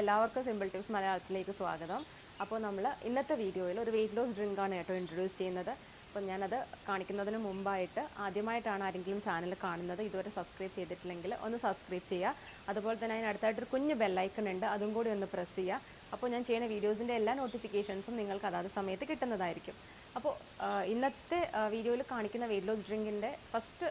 എല്ലാവർക്കും simple tips മലയാളത്തിലേക്ക് സ്വാഗതം. അപ്പോൾ നമ്മൾ ഇന്നത്തെ വീഡിയോയിൽ ഒരു വെയിറ്റ് ലോസ് ഡ്രിങ്ക് ആണ് കേട്ടോ ഇൻട്രൊഡ്യൂസ് ചെയ്യുന്നത്. അപ്പോൾ ഞാനത് കാണിക്കുന്നതിന് മുമ്പായിട്ട് ആദ്യമായിട്ടാണ് ആരെങ്കിലും ചാനൽ കാണുന്നത്. ഇതുവരെ സബ്സ്ക്രൈബ് ചെയ്തിട്ടില്ലെങ്കിൽ ഒന്ന് സബ്സ്ക്രൈബ് ചെയ്യുക. അതുപോലെ തന്നെ അതിന് അടുത്തായിട്ടൊരു കുഞ്ഞ് ബെല്ലൈക്കൺ ഉണ്ട്. അതും കൂടി ഒന്ന് പ്രസ് ചെയ്യുക. അപ്പോൾ ഞാൻ ചെയ്യുന്ന വീഡിയോസിന്റെ എല്ലാ നോട്ടിഫിക്കേഷൻസും നിങ്ങൾക്ക് അതാത് സമയത്ത് കിട്ടുന്നതായിരിക്കും. അപ്പോൾ ഇന്നത്തെ വീഡിയോയിൽ കാണിക്കുന്ന വെയിറ്റ് ലോസ് ഡ്രിങ്കിന്റെ ഫസ്റ്റ്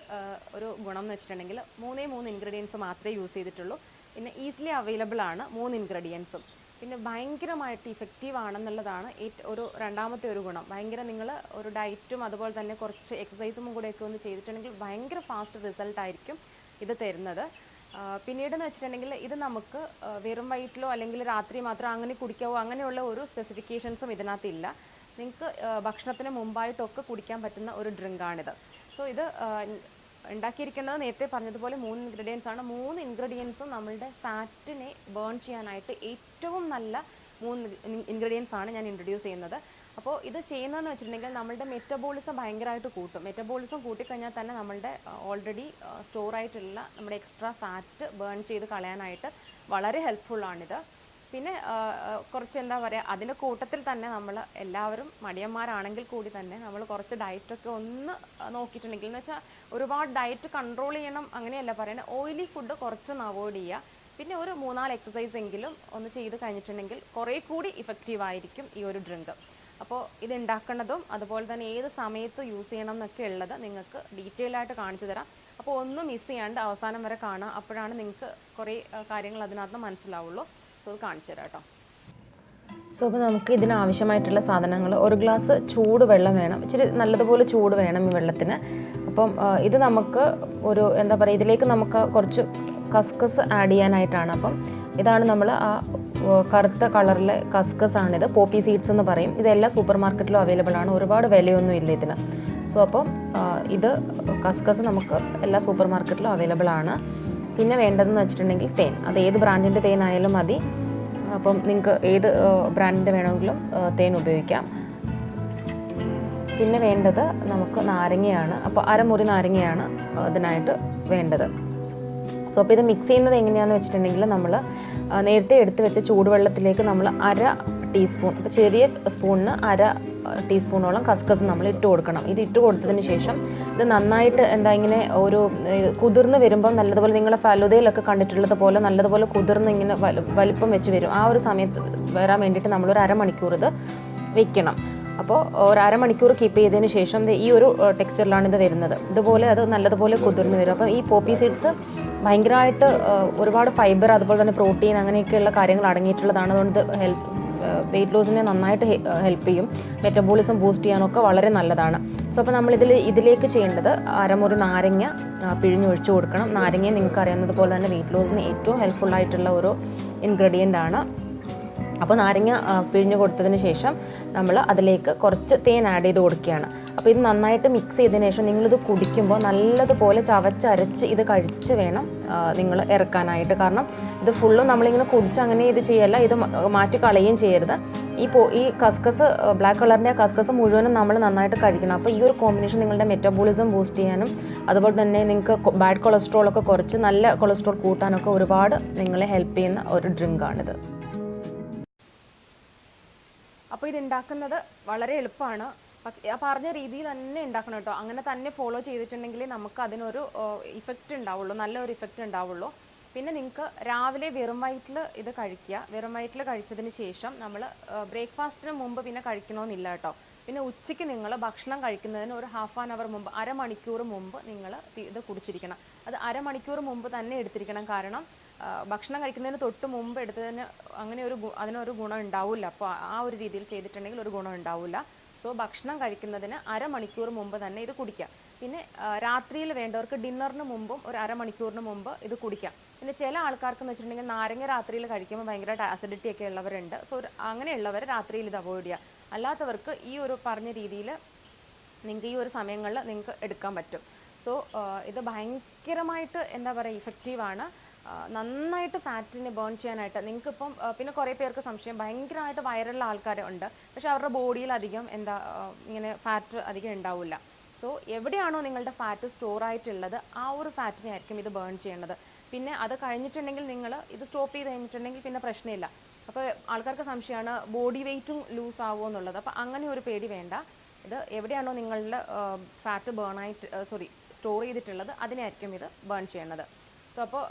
ഒരു ഗുണം എന്ന് വെച്ചിട്ടുണ്ടെങ്കിൽ മൂന്നേ മൂന്ന് ഇൻഗ്രീഡിയൻസ് മാത്രമേ യൂസ് ചെയ്തിട്ടുള്ളൂ. പിന്നെ ഈസിലി അവൈലബിൾ ആണ് മൂന്ന് ഇൻഗ്രീഡിയൻസും പിന്നെ ഭയങ്കരമായിട്ട് ഇഫക്റ്റീവ് ആണെന്നുള്ളതാണ് ഒരു രണ്ടാമത്തെ ഒരു ഗുണം. ഭയങ്കര നിങ്ങൾ ഒരു ഡയറ്റും അതുപോലെ തന്നെ കുറച്ച് എക്സസൈസും കൂടെയൊക്കെ ഒന്ന് ചെയ്തിട്ടുണ്ടെങ്കിൽ ഭയങ്കര ഫാസ്റ്റ് റിസൾട്ട് ആയിരിക്കും ഇത് തരുന്നത്. പിന്നീട് പിന്നീടെന്ന് വെച്ചിട്ടുണ്ടെങ്കിൽ ഇത് നമുക്ക് വെറും വയറ്റിലോ അല്ലെങ്കിൽ രാത്രി മാത്രം അങ്ങനെ കുടിക്കാവോ അങ്ങനെയുള്ള ഒരു സ്പെസിഫിക്കേഷൻസും ഇതിനകത്തില്ല നിങ്ങൾക്ക് ഭക്ഷണത്തിന് മുമ്പായിട്ടൊക്കെ കുടിക്കാൻ പറ്റുന്ന ഒരു ഡ്രിങ്കാണിത് സോ ഇത് ഉണ്ടാക്കിയിരിക്കുന്നത് നേരത്തെ പറഞ്ഞതുപോലെ മൂന്ന് ഇൻഗ്രീഡിയൻസ് ആണ്. മൂന്ന് ഇൻഗ്രീഡിയൻസും നമ്മളുടെ ഫാറ്റിനെ ബേൺ ചെയ്യാനായിട്ട് ഏറ്റവും നല്ല മൂന്ന് ഇൻഗ്രീഡിയൻസ് ആണ് ഞാൻ ഇൻട്രൊഡ്യൂസ് ചെയ്യുന്നത്. അപ്പോൾ ഇത് ചെയ്യുന്നതെന്ന് വെച്ചിട്ടുണ്ടെങ്കിൽ നമ്മളുടെ മെറ്റബോളിസം ഭയങ്കരമായിട്ട് കൂട്ടും. മെറ്റബോളിസം കൂട്ടിക്കഴിഞ്ഞാൽ തന്നെ നമ്മളുടെ ഓൾറെഡി സ്റ്റോർ ആയിട്ടുള്ള നമ്മുടെ എക്സ്ട്രാ ഫാറ്റ് ബേൺ ചെയ്ത് കളയാനായിട്ട് വളരെ ഹെൽപ്ഫുള്ളാണിത് പിന്നെ കുറച്ച് എന്താ പറയുക അതിന്റെ കൂട്ടത്തിൽ തന്നെ നമ്മൾ എല്ലാവരും മടിയന്മാരാണെങ്കിൽ കൂടി തന്നെ നമ്മൾ കുറച്ച് ഡയറ്റൊക്കെ ഒന്ന് നോക്കിയിട്ടുണ്ടെങ്കിൽ എന്ന് വെച്ചാൽ ഒരുപാട് ഡയറ്റ് കൺട്രോൾ ചെയ്യണം അങ്ങനെയല്ല പറയുന്നത് ഓയിലി ഫുഡ് കുറച്ചൊന്ന് അവോയ്ഡ് ചെയ്യുക. പിന്നെ ഒരു മൂന്നാൽ എക്സസൈസ് എങ്കിലും ഒന്ന് ചെയ്ത് കഴിഞ്ഞിട്ടുണ്ടെങ്കിൽ കുറേ കൂടി ഇഫക്റ്റീവ് ആയിരിക്കും ഈ ഒരു ഡ്രിങ്ക് അപ്പോൾ ഇത് ഉണ്ടാക്കുന്നതും അതുപോലെ തന്നെ ഏത് സമയത്ത് യൂസ് ചെയ്യണം എന്നൊക്കെ ഉള്ളത് നിങ്ങൾക്ക് ഡീറ്റെയിൽ ആയിട്ട് കാണിച്ചു തരാം. അപ്പോൾ ഒന്നും മിസ് ചെയ്യാണ്ട് അവസാനം വരെ കാണാം അപ്പോഴാണ് നിങ്ങൾക്ക് കുറേ കാര്യങ്ങൾ അതിനകത്ത് മനസ്സിലാവുള്ളൂ. സോ അത് കാണിച്ചു തരാം കേട്ടോ. സോ അപ്പോൾ നമുക്ക് ഇതിനാവശ്യമായിട്ടുള്ള സാധനങ്ങൾ ഒരു ഗ്ലാസ് ചൂട് വെള്ളം വേണം. ഇച്ചിരി നല്ലതുപോലെ ചൂട് വേണം ഈ വെള്ളത്തിന്. അപ്പം ഇത് നമുക്ക് ഒരു എന്താ പറയുക ഇതിലേക്ക് നമുക്ക് കുറച്ച് കസ്കസ് ആഡ് ചെയ്യാനായിട്ടാണ്. അപ്പം ഇതാണ് നമ്മൾ ആ കറുത്ത കളറിലെ കസ്കസ് ആണിത് പോപ്പി സീഡ്സ് എന്ന് പറയും. ഇതെല്ലാം സൂപ്പർ മാർക്കറ്റിലും അവൈലബിൾ ആണ്. ഒരുപാട് വിലയൊന്നും ഇല്ല ഇതിന്. സോ അപ്പം ഇത് കസ്കസ് നമുക്ക് എല്ലാ സൂപ്പർ മാർക്കറ്റിലും അവൈലബിൾ ആണ്. പിന്നെ വേണ്ടതെന്ന് വെച്ചിട്ടുണ്ടെങ്കിൽ തേൻ. അത് ഏത് ബ്രാൻഡിന്റെ തേൻ ആയാലും മതി. അപ്പം നിങ്ങൾക്ക് ഏത് ബ്രാൻഡിന്റെ വേണമെങ്കിലും തേൻ ഉപയോഗിക്കാം. പിന്നെ വേണ്ടത് നമുക്ക് നാരങ്ങയാണ്. അപ്പോൾ അരമുറി നാരങ്ങയാണ് അതിനായിട്ട് വേണ്ടത്. സോ അപ്പോൾ ഇത് മിക്സ് ചെയ്യുന്നത് എങ്ങനെയാണെന്ന് വെച്ചിട്ടുണ്ടെങ്കിൽ നമ്മൾ നേരത്തെ എടുത്ത് വെച്ച ചൂടുവെള്ളത്തിലേക്ക് നമ്മൾ അര ടീസ്പൂൺ ഇപ്പോൾ ചെറിയ സ്പൂണിന് അര ടീസ്പൂണോളം കസ്കസ് നമ്മൾ ഇട്ട് കൊടുക്കണം. ഇത് ഇട്ട് കൊടുത്തതിന് ശേഷം ഇത് നന്നായിട്ട് എന്താ ഇങ്ങനെ ഒരു കുതിർന്ന് വരുമ്പോൾ നല്ലതുപോലെ നിങ്ങളെ ഫലുതയിലൊക്കെ കണ്ടിട്ടുള്ളത് പോലെ നല്ലതുപോലെ കുതിർന്ന് ഇങ്ങനെ വലിപ്പം വെച്ച് വരും. ആ ഒരു സമയത്ത് വരാൻ വേണ്ടിയിട്ട് നമ്മളൊരു അരമണിക്കൂർ ഇത് വെക്കണം. അപ്പോൾ ഒരു അരമണിക്കൂർ കീപ്പ് ചെയ്തതിന് ശേഷം ഈ ഒരു ടെക്സ്ചറിലാണ് ഇത് വരുന്നത്. ഇതുപോലെ അത് നല്ലതുപോലെ കുതിർന്ന് വരും. അപ്പോൾ ഈ പോപ്പി സീഡ്സ് ഭയങ്കരമായിട്ട് ഒരുപാട് ഫൈബർ അതുപോലെ തന്നെ പ്രോട്ടീൻ അങ്ങനെയൊക്കെയുള്ള കാര്യങ്ങൾ അടങ്ങിയിട്ടുള്ളതാണ്. അതുകൊണ്ട് ഹെൽത്ത് വെയിറ്റ് ലോസിനെ നന്നായിട്ട് ഹെൽപ്പ് ചെയ്യും. മെറ്റബോളിസം ബൂസ്റ്റ് ചെയ്യാനൊക്കെ വളരെ നല്ലതാണ്. സോ അപ്പോൾ നമ്മളിതിൽ ഇതിലേക്ക് ചെയ്യേണ്ടത് അരമുറി നാരങ്ങ പിഴിഞ്ഞൊഴിച്ചു കൊടുക്കണം. നാരങ്ങ നിങ്ങൾക്ക് അറിയാവുന്നത് പോലെ തന്നെ വെയിറ്റ് ലോസിന് ഏറ്റവും ഹെൽപ്ഫുൾ ആയിട്ടുള്ള ഒരു ഇൻഗ്രീഡിയന്റ് ആണ്. അപ്പോൾ നാരങ്ങ പിഴിഞ്ഞ് കൊടുത്തതിന് ശേഷം നമ്മൾ അതിലേക്ക് കുറച്ച് തേൻ ആഡ് ചെയ്ത് കൊടുക്കുകയാണ്. അപ്പോൾ ഇത് നന്നായിട്ട് മിക്സ് ചെയ്തതിന് ശേഷം നിങ്ങളിത് കുടിക്കുമ്പോൾ നല്ലതുപോലെ ചവച്ചരച്ച് ഇത് കഴിച്ച് വേണം നിങ്ങൾ ഇറക്കാനായിട്ട്. കാരണം ഇത് ഫുള്ളും നമ്മളിങ്ങനെ കുടിച്ച് അങ്ങനെ ഇത് ചെയ്യല്ല ഇത് മാറ്റി കളയുകയും ചെയ്യരുത്. ഈ പോ ഈ കസ്കസ് ബ്ലാക്ക് കളറിന്റെ കസ്കസ് മുഴുവനും നമ്മൾ നന്നായിട്ട് കഴിക്കണം. അപ്പോൾ ഈ ഒരു കോമ്പിനേഷൻ നിങ്ങളുടെ മെറ്റബോളിസം ബൂസ്റ്റ് ചെയ്യാനും അതുപോലെ തന്നെ നിങ്ങൾക്ക് ബാഡ് കൊളസ്ട്രോളൊക്കെ കുറച്ച് നല്ല കൊളസ്ട്രോൾ കൂട്ടാനൊക്കെ ഒരുപാട് നിങ്ങളെ ഹെൽപ്പ് ചെയ്യുന്ന ഒരു ഡ്രിങ്കാണിത് അപ്പോൾ ഇത് ഉണ്ടാക്കുന്നത് വളരെ എളുപ്പമാണ്. പറഞ്ഞ രീതിയിൽ തന്നെ ഉണ്ടാക്കണം കേട്ടോ. അങ്ങനെ തന്നെ ഫോളോ ചെയ്തിട്ടുണ്ടെങ്കിൽ നമുക്ക് അതിനൊരു ഇഫക്റ്റ് ഉണ്ടാവുള്ളൂ. നല്ലൊരു ഇഫക്റ്റ് ഉണ്ടാവുള്ളൂ. പിന്നെ നിങ്ങൾക്ക് രാവിലെ വെറും വയറ്റിൽ ഇത് കഴിക്കുക. വെറും വയറ്റിൽ കഴിച്ചതിന് ശേഷം നമ്മൾ ബ്രേക്ക്ഫാസ്റ്റിന് മുമ്പ് പിന്നെ കഴിക്കണമെന്നില്ല കേട്ടോ. പിന്നെ ഉച്ചയ്ക്ക് നിങ്ങൾ ഭക്ഷണം കഴിക്കുന്നതിന് ഒരു ഹാഫ് ആൻ അവർ മുമ്പ് അരമണിക്കൂർ മുമ്പ് നിങ്ങൾ ഇത് കുടിച്ചിരിക്കണം. അത് അരമണിക്കൂർ മുമ്പ് തന്നെ എടുത്തിരിക്കണം. കാരണം ഭക്ഷണം കഴിക്കുന്നതിന് തൊട്ട് മുമ്പ് എടുത്തതിന് അങ്ങനെ ഒരു അതിനൊരു ഗുണം ഉണ്ടാവില്ല അപ്പോൾ ആ ഒരു രീതിയിൽ ചെയ്തിട്ടുണ്ടെങ്കിൽ ഒരു ഗുണം ഉണ്ടാവില്ല സോ ഭക്ഷണം കഴിക്കുന്നതിന് അരമണിക്കൂർ മുമ്പ് തന്നെ ഇത് കുടിക്കാം. പിന്നെ രാത്രിയിൽ വേണ്ടവർക്ക് ഡിന്നറിന് മുമ്പും ഒരു അരമണിക്കൂറിന് മുമ്പ് ഇത് കുടിക്കാം. പിന്നെ ചില ആൾക്കാർക്ക് എന്ന് വെച്ചിട്ടുണ്ടെങ്കിൽ നാരങ്ങ രാത്രിയിൽ കഴിക്കുമ്പോൾ ഭയങ്കരമായിട്ട് ആസിഡിറ്റി ഒക്കെ ഉള്ളവരുണ്ട്. സോ അങ്ങനെയുള്ളവർ രാത്രിയിൽ ഇത് അവോയ്ഡ് ചെയ്യുക അല്ലാത്തവർക്ക് ഈ ഒരു പറഞ്ഞ രീതിയിൽ നിങ്ങൾക്ക് ഈ ഒരു സമയങ്ങളിൽ നിങ്ങൾക്ക് എടുക്കാൻ പറ്റും. സോ ഇത് ഭയങ്കരമായിട്ട് എന്താ പറയുക ഇഫക്റ്റീവാണ് നന്നായിട്ട് ഫാറ്റിനെ ബേൺ ചെയ്യാനായിട്ട് നിങ്ങൾക്ക് ഇപ്പം പിന്നെ കുറേ പേർക്ക് സംശയം ഭയങ്കരമായിട്ട് വയറുള്ള ആൾക്കാരുണ്ട് പക്ഷെ അവരുടെ ബോഡിയിൽ അധികം എന്താ ഇങ്ങനെ ഫാറ്റ് അധികം ഉണ്ടാവില്ല. സോ എവിടെയാണോ നിങ്ങളുടെ ഫാറ്റ് സ്റ്റോർ ആയിട്ടുള്ളത് ആ ഒരു ഫാറ്റിനെ ആയിരിക്കും ഇത് ബേൺ ചെയ്യേണ്ടത്. പിന്നെ അത് കഴിഞ്ഞിട്ടുണ്ടെങ്കിൽ നിങ്ങൾ ഇത് സ്റ്റോപ്പ് ചെയ്ത് കഴിഞ്ഞിട്ടുണ്ടെങ്കിൽ പിന്നെ പ്രശ്നമില്ല. അപ്പോൾ ആൾക്കാർക്ക് സംശയമാണ് ബോഡി വെയ്റ്റും ലൂസ് ആവുമോ എന്നുള്ളത്. അപ്പോൾ അങ്ങനെ ഒരു പേടി വേണ്ട. ഇത് എവിടെയാണോ നിങ്ങളുടെ ഫാറ്റ് ബേൺ ആയിട്ട് സോറി സ്റ്റോർ ചെയ്തിട്ടുള്ളത് അതിനായിരിക്കും ഇത് ബേൺ ചെയ്യണത് സോ അപ്പോൾ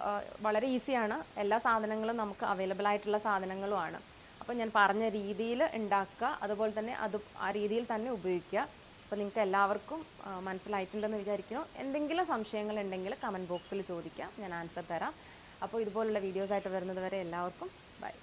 വളരെ ഈസിയാണ്. എല്ലാ സാധനങ്ങളും നമുക്ക് അവൈലബിൾ ആയിട്ടുള്ള സാധനങ്ങളുമാണ്. അപ്പോൾ ഞാൻ പറഞ്ഞ രീതിയിൽ ഉണ്ടാക്കുക. അതുപോലെ തന്നെ അത് ആ രീതിയിൽ തന്നെ ഉപയോഗിക്കുക. അപ്പോൾ നിങ്ങൾക്ക് എല്ലാവർക്കും മനസ്സിലായിട്ടുണ്ടെന്ന് വിചാരിക്കുന്നു. എന്തെങ്കിലും സംശയങ്ങൾ ഉണ്ടെങ്കിൽ കമന്റ് ബോക്സിൽ ചോദിക്കാം. ഞാൻ ആൻസർ തരാം. അപ്പോൾ ഇതുപോലുള്ള വീഡിയോസ് ആയിട്ട് വരുന്നത് വരെ എല്ലാവർക്കും ബൈ